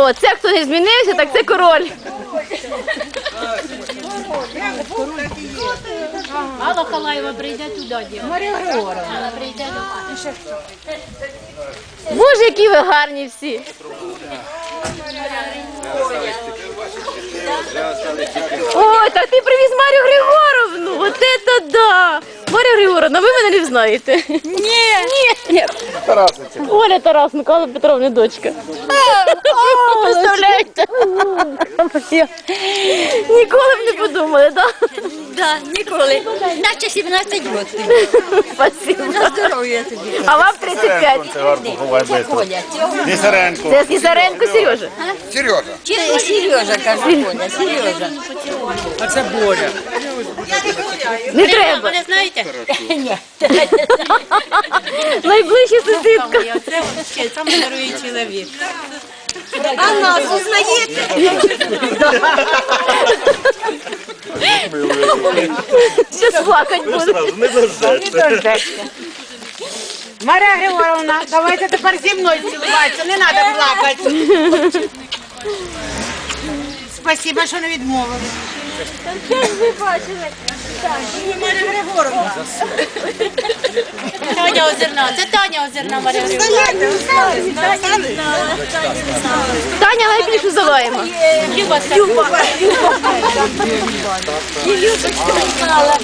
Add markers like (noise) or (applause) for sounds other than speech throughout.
О, це хто не змінився, так це король. Алла Халаєва прийде туди. Марія Григоровна. Прийде до Боже, які ви гарні всі. Ой, так ти привіз Марію Григоровну. От це да. Марія Григоровна, ви мене не знаєте. Ні. Ні. Ні. Оля Тарасенко, Алла Петровна дочка. О, Представляєте? Ніколи б не подумали, так? Да, ніколи. Наче 17 років. Спасибо. На здоров'я тобі. А вам 35. Це Це. Коля. Цього Несеренко. Це Сізаренко Сережа. Сережа. Сережа, каже Коля, Сережа. Не треба. Не знаєте? Ні. (laughs) Найближча сусідка. Це ще самий дорогий чоловік. А нас узнаєте? (laughs) Щас плакать буду. Не завжди. Марія Григоровна, давайте тепер зі мною цілуватися, не треба плакати. Спасибо, що не відмовили. Марія Григоровна. Таня Озерна. Це Таня Озерна, Марія Григорівна. Таня найбільше заваємо. Люба Люба. І Любочка знала.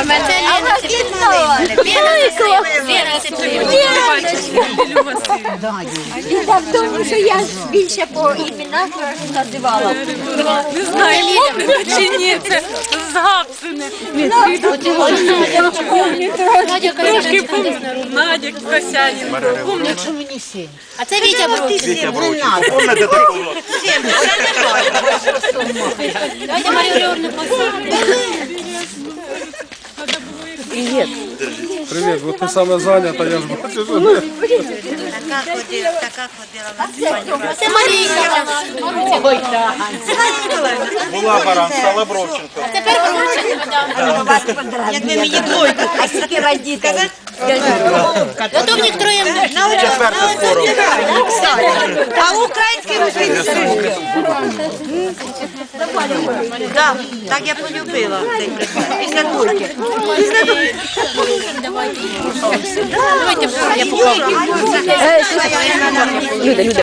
А мене це Лена Сипилина. Лена Сипилина. Лена Сипилина. Біда в тому, що я більше по іменах називала. Не знаю, Ліля чи ні, це згапсене. Надя Касянин. Надя Касянин. А це Вітя Брусин. Помните такого? Давайте Марію Григорівну посадимо. Привіт, бо ти саме зайнята, я ж бачу, що не. Це Марійка. Ой, так. Була баран, стала Бровченко. Тепер Брусин. Як ви мені двойку, а скільки раз діти? Зато в них троє Четверта скоро. А український русський? Так, так я полюбила цей предмет. Після турки. Давайте я покажу. Люда, Люда.